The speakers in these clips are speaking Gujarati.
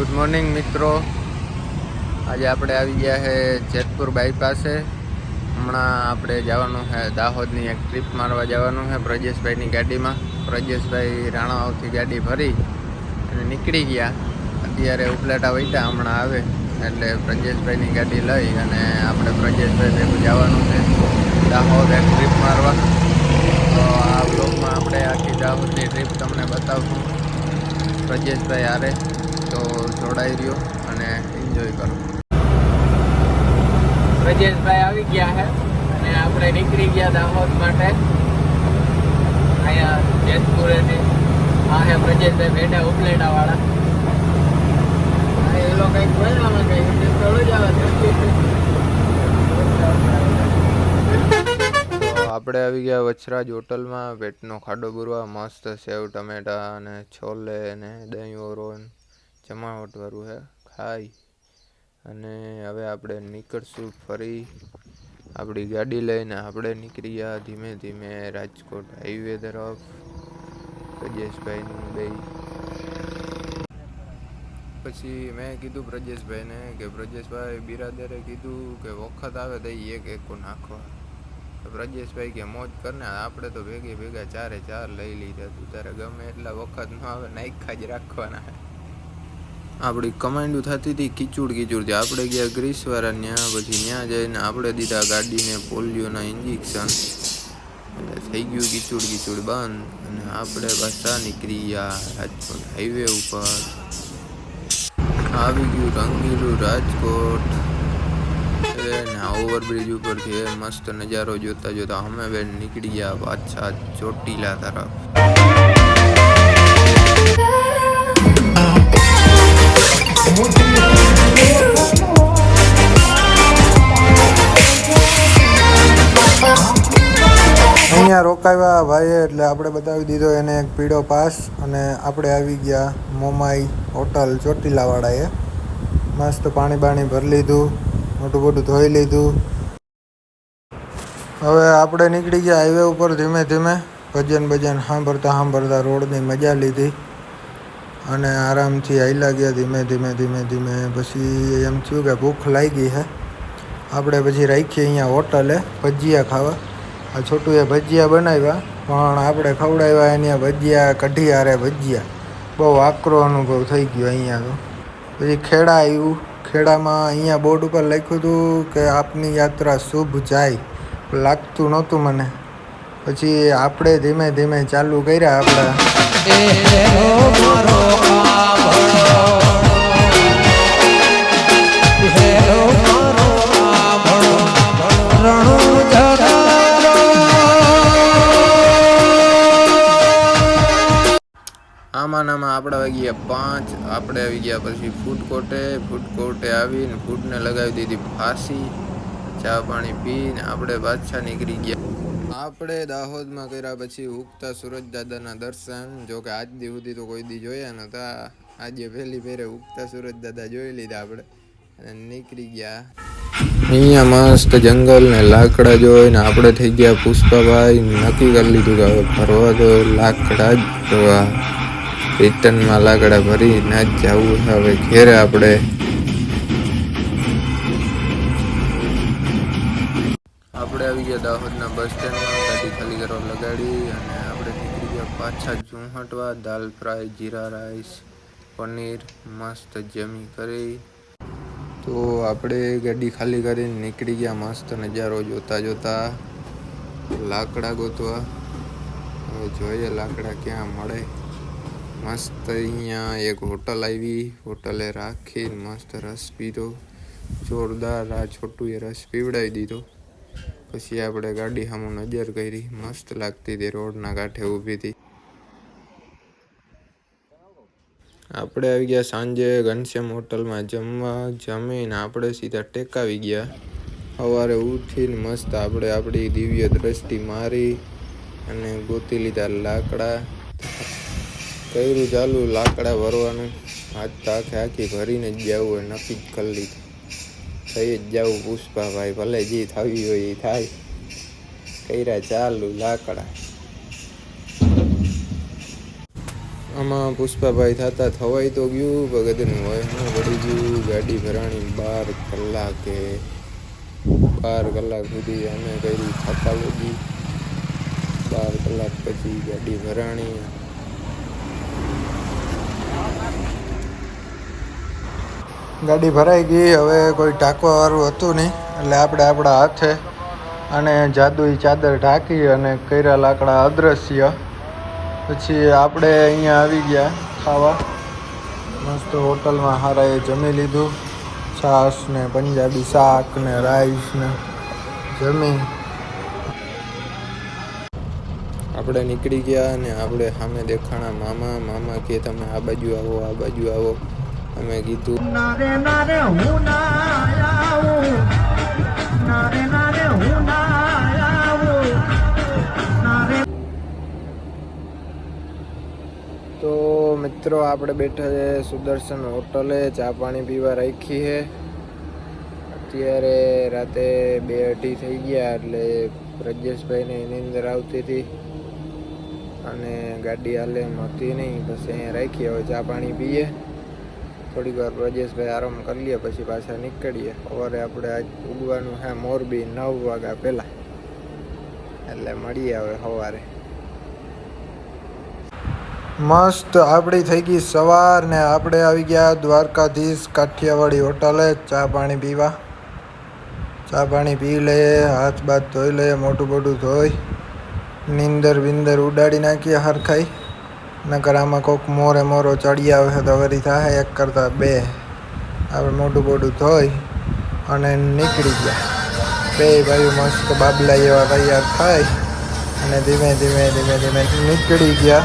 ગુડ મોર્નિંગ મિત્રો. આજે આપણે આવી ગયા છે જેતપુર બાયપાસે. હમણાં આપણે જવાનું છે દાહોદની એક ટ્રીપ મારવા જવાનું છે બ્રજેશભાઈની ગાડીમાં. બ્રજેશભાઈ રાણાવાવથી ગાડી ભરી અને નીકળી ગયા. અત્યારે ઉપલેટા વૈટા હમણાં આવે એટલે બ્રજેશભાઈની ગાડી લઈ અને આપણે બ્રજેશભાઈ ભેગું જવાનું છે દાહોદ એક ટ્રીપ મારવા. તો આ બ્લોગમાં આપણે આખી દાહોદની ટ્રીપ તમને બતાવશું. બ્રજેશભાઈ આરે તો જોડાઈ રહ્યો અને એન્જોય કરો. બ્રજેશભાઈ આવી ગયા છે અને આપણે નીકળી ગયા દાહોદ માટે. અહીંયા જેતપુરેથી આ હે બ્રજેશભાઈ બેઠા ઉપલેટા વાળા એ લોકો કંઈક બોલવામાં કંઈ થોડું જ આવે આપણે આવી ગયા વચરાજ હોટલમાં પેટનો ખાડો પૂરવા મસ્ત સેવ ટમેટા અને છોલે ને દહીં ઓરો ને જમાવટવાળું છે ખાઈ. અને હવે આપણે નીકળશું ફરી. આપણી ગાડી લઈને આપણે નીકળી ગયા ધીમે ધીમે રાજકોટ હાઈવે તરફ. પ્રજેશભાઈનું બે પછી મેં કીધું પ્રજેશભાઈને કે પ્રજેશભાઈ બિરાદરે કીધું કે વખત આવે તો એક એકો નાખવા પ્રજેશભાઈ કે મોજ કરને આપણે તો ભેગે ભેગા ચારે ચાર લઈ લીધા. તું તારે ગમે એટલા વખત ન આવે નાખ્યા જ રાખવાના. આપણી કમાન્ડું થતી હતી કીચુડ કીચુડ જે આપણે ગયા ગ્રીસવાળા ત્યાં પછી ત્યાં જઈને આપણે દીધા ગાડીને પોલિયોના ઇન્જેક્શન એટલે થઈ ગયું કીચુડ કીચુડ બંધ, અને આપણે પાછા નીકળી ગયા રાજકોટ હાઈવે ઉપર. આવી ગયું રંગીલું રાજકોટ. એ ને આ ઓવરબ્રિજ ઉપરથી એ મસ્ત નજારો જોતા જોતા અમે બેન નીકળી ગયા પાછા ચોટીલા તરફ. અહીંયા રોકાવ્યા ભાઈએ એટલે આપણે બતાવી દીધો એને એક પીળો પાસ અને આપણે આવી ગયા મોમાઈ હોટલ ચોટીલાવાળાએ. મસ્ત પાણી બાણી ભરી લીધું, મોટું મોટું ધોઈ લીધું. હવે આપણે નીકળી ગયા હાઈવે ઉપર ધીમે ધીમે. ભજન ભજન સાંભળતા સાંભળતા રોડની મજા લીધી. અને આરામથી હાલ્યા ગયા ધીમે ધીમે ધીમે ધીમે. પછી એમ થયું કે ભૂખ લાગી છે આપણે પછી રાખીએ અહીંયા હોટલે ભજીયા ખાવા. આ છોટુએ ભજીયા બનાવ્યા, પણ આપણે ખવડાવ્યા એની ભજીયા કઢી આરે ભજીયા. બહુ આકરો અનુભવ થઈ ગયો અહીંયા તો. પછી ખેડા આવ્યું ખેડામાં અહીંયા બોર્ડ ઉપર લખ્યું હતું કે આપની યાત્રા શુભ જાય. લાગતું નહોતું મને. પછી આપણે ધીમે ધીમે ચાલુ કર્યા આપણા. આમાં નામાં આપણે આવી ગયા પાંચ, આપણે આવી ગયા પછી ફૂડ કોર્ટે ફૂડ કોર્ટે આવીને ફૂડને લગાવી દીધી. ફાંસી, ચા પાણી પીને આપણે પાછા નીકળી ગયા. આપણે દાહોદમાં કર્યા પછી ઉગતા સુરજ દાદાના દર્શન, જો કે આજ દી સુધી તો કોઈ દી જોયા નહોતા. આજે પહેલી ફેરે ઉગતા સુરજ દાદા જોઈ લીધા આપણે અને નીકળી ગયા. અહીંયા મસ્ત જંગલ ને લાકડા જોઈને આપણે થઈ ગયા પુષ્પાભાઈ. નક્કી કરી લીધું કે હવે ફરવા તો લાકડા જ જોવા. રિટર્નમાં લાકડા ભરી ના જ જવું હવે ઘેરે આપણે ગયા દાહોદના બસ સ્ટેન્ડમાં, ગાડી ખાલી કરવા લગાડી અને આપણે નીકળી ગયા પાછા ઝુંહટવા દાલ ફ્રાય, જીરા રાઈસ, પનીર, મસ્ત જમી કરી. તો આપણે ગાડી ખાલી કરીને નીકળી ગયા, મસ્ત નજારો જોતા જોતા લાકડા ગોતવા. હવે જોઈએ લાકડા ક્યાં મળે. મસ્ત અહીંયા એક હોટલ આવી. હોટલે રાખી મસ્ત રસ પીધો. જોરદાર આ છોટુએ રસ પીવડાવી દીધો. પછી આપણે ગાડી સામે નજર કરી, મસ્ત લાગતી હતી રોડના કાંઠે ઊભી હતી. આપણે આવી ગયા સાંજે ઘનશ્યામ હોટલમાં જમવા, જમીને આપણે સીધા ટેકાવી ગયા. સવારે ઉઠીને મસ્ત આપણે આપણી દિવ્ય દ્રષ્ટિ મારી અને ગોતી લીધા લાકડા. કર્યું ચાલુ, લાકડા ભરવાનું. આજ તો આખે આખી ભરીને જ જવું હોય, નક્કી જ કરી લીધું. થઈ જ જવું પુષ્પાભાઈ ભલે જે થવી હોય એ થાય. કર્યા ચાલુ લાકડા. આમાં પુષ્પાભાઈ થતા થવાય તો ગયું, ભગતનું હોય હું પડી ગયું. ગાડી ભરાણી બાર કલાકે, બાર કલાક સુધી અમે કરી થતા લોગી. બાર કલાક પછી ગાડી ભરાણી ગાડી ભરાઈ ગઈ, હવે કોઈ ઢાંકવાવાળું હતું નહીં. એટલે આપણે આપણા હાથે અને જાદુઈ ચાદર ઢાંકી અને કર્યા લાકડા અદ્રશ્ય. પછી આપણે અહીંયા આવી ગયા ખાવા. મસ્ત હોટલમાં હારાએ જમી લીધું. છાશ ને પંજાબી શાક ને રાઈસ ને જમી. આપણે નીકળી ગયા અને આપણે સામે દેખાણા મામા. મામા કે તમે આ બાજુ આવો, આ બાજુ આવો. અમે કીધું નારે નારે હું ના આવું નારે નારે હું ના આવું તો મિત્રો આપણે બેઠા છે સુદર્શન હોટલે ચા પાણી પીવા રાખી છે. અત્યારે રાતે બે અઢી થઈ ગયા એટલે પ્રજેશભાઈને એની અંદર આવતી હતી. અને ગાડી હાલે એમ હતી નહીં પછી અહીંયા રાખીએ હવે ચા પાણી પીએ. થોડીક વાર બ્રજેશભાઈ આરામ કરી લઈએ પછી પાછા નીકળીએ. સવારે આપણે આજ ઉગવાનું હે મોરબી નવ વાગ્યા પહેલાં. એટલે મળીએ હવે સવારે. મસ્ત આપણી થઈ ગઈ સવાર ને આપણે આવી ગયા દ્વારકાધીશ કાઠિયાવાડી હોટલે ચા પાણી પીવા. ચા પાણી પી લઈએ હાથ બાથ ધોઈ લઈએ મોટું મોટું ધોઈ, નીંદર વિંદર ઉડાડી નાખીએ હરખાઈ. નકર આમાં કોઈક મોરે મોરો ચડી આવે તો વરી થાય એક કરતાં બે. આપણે મોટું મોટું ધોઈ અને નીકળી ગયા. બે ભાઈઓ મસ્ત બાબલા એવા તૈયાર થાય અને ધીમે ધીમે ધીમે ધીમે નીકળી ગયા.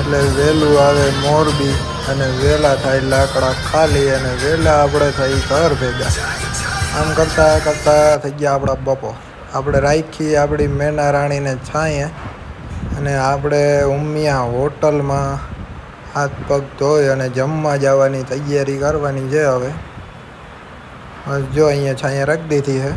એટલે વહેલું આવે મોરબી અને વહેલા થાય લાકડા ખાલી અને વહેલા આપણે થઈ ઘર ભેગા. આમ કરતાં કરતાં થઈ ગયા આપણા બપો આપણે રાખીએ આપણી મેના રાણીને છાંયે. અને આપણે ઉમિયા હોટલમાં હાથ પગ ધોઈ અને જમવા જવાની તૈયારી કરવાની છે હવે. જો અહીંયા છાયા રાખી દીધી છે.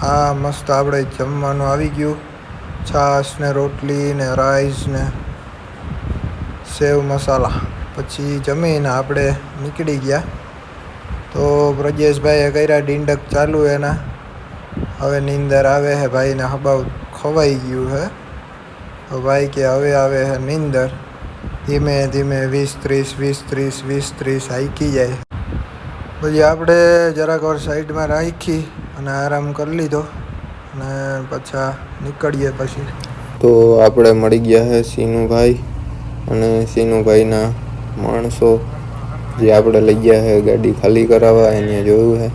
હા, મસ્ત આપણે જમવાનું આવી ગયું. છાશ ને રોટલી ને રાઈસ ને સેવ મસાલા. પછી જમીને આપણે નીકળી ગયા. તો પ્રજેશભાઈએ કર્યા ડીંડક ચાલુ એના. હવે નીંદર આવે છે ભાઈને હબાવ. ખવાઈ ગયું હે? તો ભાઈ કે હવે આવે હે નીંદર. ધીમે ધીમે વીસ ત્રીસ વીસ ત્રીસ વીસ ત્રીસ હાઈકી જાય. પછી આપણે જરાક વાર સાઈડમાં રાખી અને આરામ કરી લીધો અને પાછા નીકળીએ પછી. તો આપણે મળી ગયા હે સિનુભાઈ અને સિનુભાઈના માણસો જે આપણે લઈ ગયા છે ગાડી ખાલી કરાવવા એને જોયું છે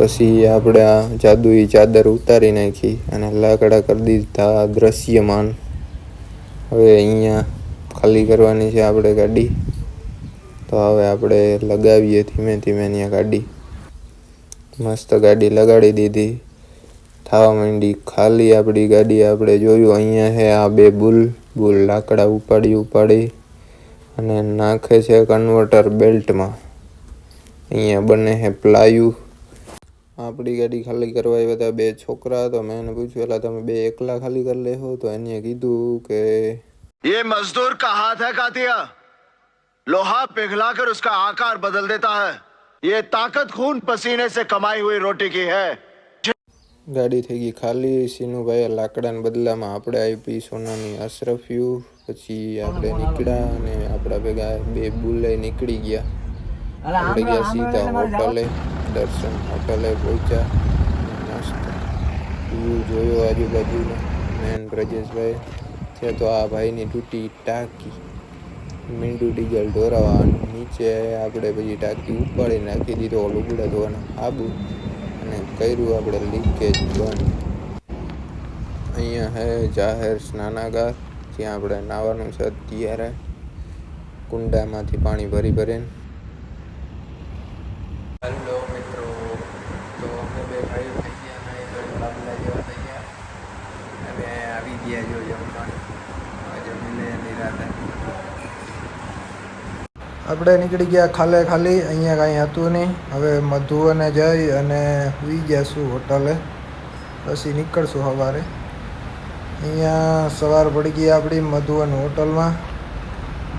પછી આપણે આ જાદુઈ ચાદર ઉતારી નાખી અને લાકડા કરી દીધા દ્રશ્યમાન. હવે અહીંયા ખાલી કરવાની છે આપણે ગાડી. તો હવે આપણે લગાવીએ ધીમે ધીમે અહીંયા ગાડી. મસ્ત ગાડી લગાડી દીધી. થવા માંડી ખાલી આપણી ગાડી આપણે જોયું. અહીંયા છે આ બે બુલ બુલ લાકડા ઉપાડી ઉપાડી અને નાખે છે કન્વર્ટર બેલ્ટમાં અહીંયા બને છે પ્લાયુ આપણી ગાડી ખાલી કરવા આવ્યા હતા બે છોકરા તો મેં એને પૂછ્યું એટલે તમે બે એકલા ખાલી કરી લેશો તો એને કીધું કે ये मजदूर का हाथ है कातिया लोहा पिघलाकर उसका आकार बदल देता है ये ताकत खून पसीने से कमाई हुई रोटी की है ગાડી થઈ ગઈ ખાલી સીનુભાઈએ લાકડાના બદલામાં આપણે આપી સોનાની અશરફિયું પછી આપણે નીકળ્યા અને આપણા ભેગા બે બુલે નીકળી ગયા આપણે ગયા સીધા હોટલે દર્શન. હોટલે પહોંચ્યા મસ્ત વ્યૂ જોયો આજુબાજુનો? મેન બ્રજેશભાઈ? છે તો આ ભાઈની તૂટી ટાંકી. મીંડું ડીઝલ ઢોરાવા નીચે આપણે પછી ટાંકી ઉપાડી નાખી દીધો લુગડા ધોવાના. આબુ. અને કર્યું આપણે લીકેજ બંધ. અહીંયા હે જાહેર સ્નાનાગાર. જ્યાં આપણે નાહવાનું છે અત્યારે. કુંડામાંથી પાણી ભરી ભરીને. હેલો ભાઈઓ થઈ ગયા અને ધોઈને બાબલા જેવા થઈ ગયા અને આવી ગયા જો જમવા જમી નિરાતે આપણે નીકળી ગયા ખાલે ખાલી, અહીંયા કાંઈ હતું નહીં. હવે મધુવને જઈ અને સુઈ ગયા છું હોટલે. પછી નીકળશું સવારે. અહીંયા સવાર પડી ગઈ આપણી મધુવન હોટલમાં.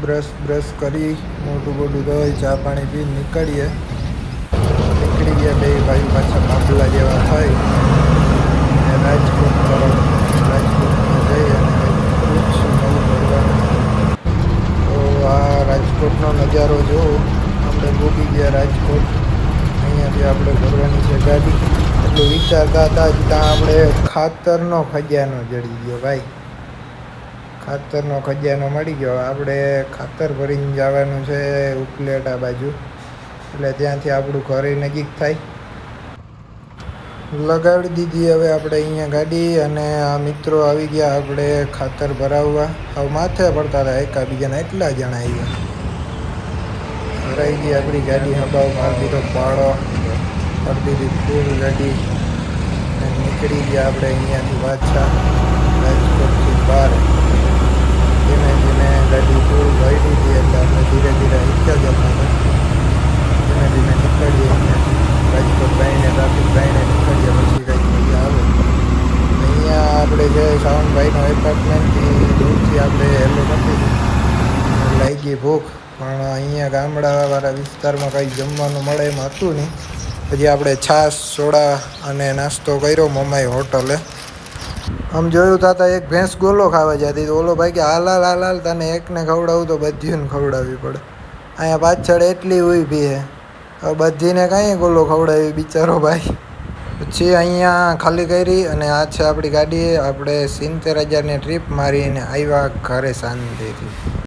બ્રશ બ્રશ કરી, મોટું મોટું ધોઈ ચા, પાણી પી નીકળીએ. નીકળી ગયા બે ભાઈ પાછા બાબલા જેવા થઈ અને રાજકોટ તરફ રાજકોટમાં જઈ અને તો આ રાજકોટનો નજારો જોવો આપણે ભૂગી ગયા રાજકોટ. અહીંયાથી આપણે ભરવાની છે ગાડી. એટલું વિચારતા હતા જ ત્યાં આપણે ખાતરનો ખજાનો જડી ગયો ભાઈ. ખાતરનો ખજાનો મળી ગયો. આપણે ખાતર ભરીને જવાનું છે ઉપલેટા બાજુ. એટલે ત્યાંથી આપણું ઘરે નજીક થાય. લગાડી દીધી હવે આપણે અહીંયા ગાડી અને આ મિત્રો આવી ગયા આપણે ખાતર ભરાવવા. હવે માથે પડતા હતા એકાબીજાના એટલા જણા આવ્યા ભરાઈ ગઈ આપણી ગાડી હબાવ મારી દીધો પાડો. મારી દીધી ફૂલ ગાડી. નીકળી ગયા આપણે અહીંયાથી પાછા રાજકોટથી બહાર. ધીમે ધીમે ગાડી ફૂલ ભરી દીધી એટલે આપણે ધીરે ધીરે ઈચ્છા જતા હતા ધીમે ધીમે નીકળીએ અહીંયાથી રાજકોટ બાઈને ટ્રાફિક બાઈને નીકળીએ પછી કંઈક મજા આવે અહીંયા આપણે જે સાવનભાઈનો એપાર્ટમેન્ટથી દૂરથી આપણે હેલો નથી લાગી ભૂખ પણ અહીંયા ગામડાવાળા વિસ્તારમાં કંઈ જમવાનું મળે એમ હતું નહીં. પછી આપણે છાશ, સોડા અને નાસ્તો કર્યો મમાઈ હોટલે. આમ જોયું તાતા એક ભેંસ ગોલો ખાવા જતી તો ઓલો ભાઈ કે હાલાલ હાલાલ હાલ હાલ, તને એકને ખવડાવું તો બધીને ખવડાવવી પડે. અહીંયા પાછળ એટલી ઊભી હે. બધીને કાંઈ ગોલો ખવડાવી બિચારો ભાઈ. પછી અહીંયા ખાલી કરી અને આ છે આપણી ગાડી. આપણે સિત્તેર હજારની ટ્રીપ મારીને આવ્યા ઘરે શાંતિથી.